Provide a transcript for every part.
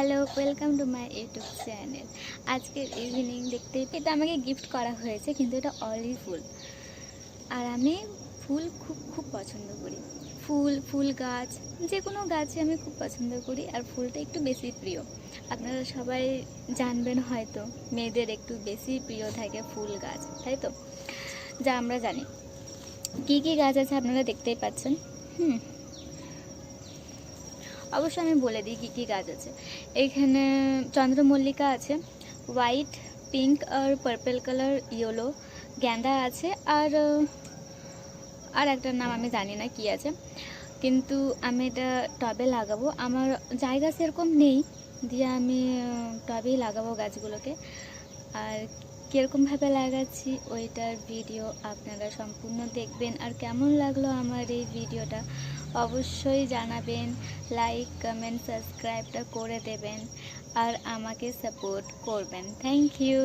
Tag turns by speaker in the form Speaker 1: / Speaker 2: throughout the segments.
Speaker 1: Hello, welcome to my YouTube channel. আজকের evening দেখতেই এটা আমাকে গিফট করা হয়েছে, কিন্তু এটা অলি ফুল। আর আমি ফুল খুব খুব পছন্দ করি। ফুল ফুল গাছ যে কোনো গাছে আমি খুব পছন্দ করি, আর ফুলটা একটু বেশি প্রিয়। আপনারা সবাই জানবেন হয়তো, মেয়েদের একটু বেশি প্রিয় থাকে ফুল গাছ, তাই তো? যা আমরা জানি। কী কী গাছ আছে আপনারা দেখতেই পাচ্ছেন। হুম। অবশ্য আমি বলে দিই কী কী গাছ আছে। এইখানে চন্দ্রমল্লিকা আছে, হোয়াইট, পিঙ্ক আর পার্পল কালার, ইয়েলো, গ্যান্দা আছে, আর আর একটা নাম আমি জানি না কি আছে। কিন্তু আমি এটা টবে লাগাবো। আমার জায়গা সেরকম নেই দিয়ে আমি টবেই লাগাবো গাছগুলোকে। আর কীরকমভাবে লাগাচ্ছি ওইটার ভিডিও আপনারা সম্পূর্ণ দেখবেন। আর কেমন লাগল আমার এই ভিডিওটা? অবশ্যই জানাবেন লাইক কমেন্ট সাবস্ক্রাইবটা করে দেবেন আর আমাকে সাপোর্ট করবেন। থ্যাংক ইউ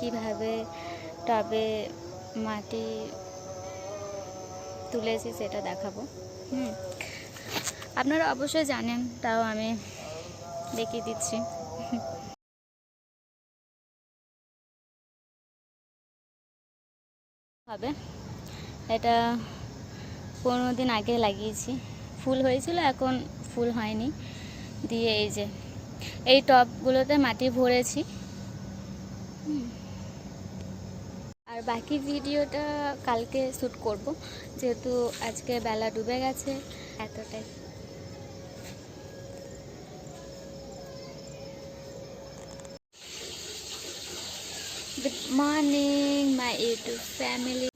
Speaker 1: কীভাবে টবে মাটি তুলেছি সেটা দেখাবো। হুম। আপনারা অবশ্যই জানেন, তাও আমি দেখিয়ে দিচ্ছি। হবে। এটা পনেরো দিন আগে লাগিয়েছি। ফুল হয়েছিল, এখন ফুল হয়নি। দিয়ে এই যে, এই টবগুলোতে মাটি ভরেছি। হুম। আর বাকি ভিডিওটা কালকে শ্যুট করব, যেহেতু আজকে বেলা ডুবে গেছে এতটাই। Good morning my YouTube family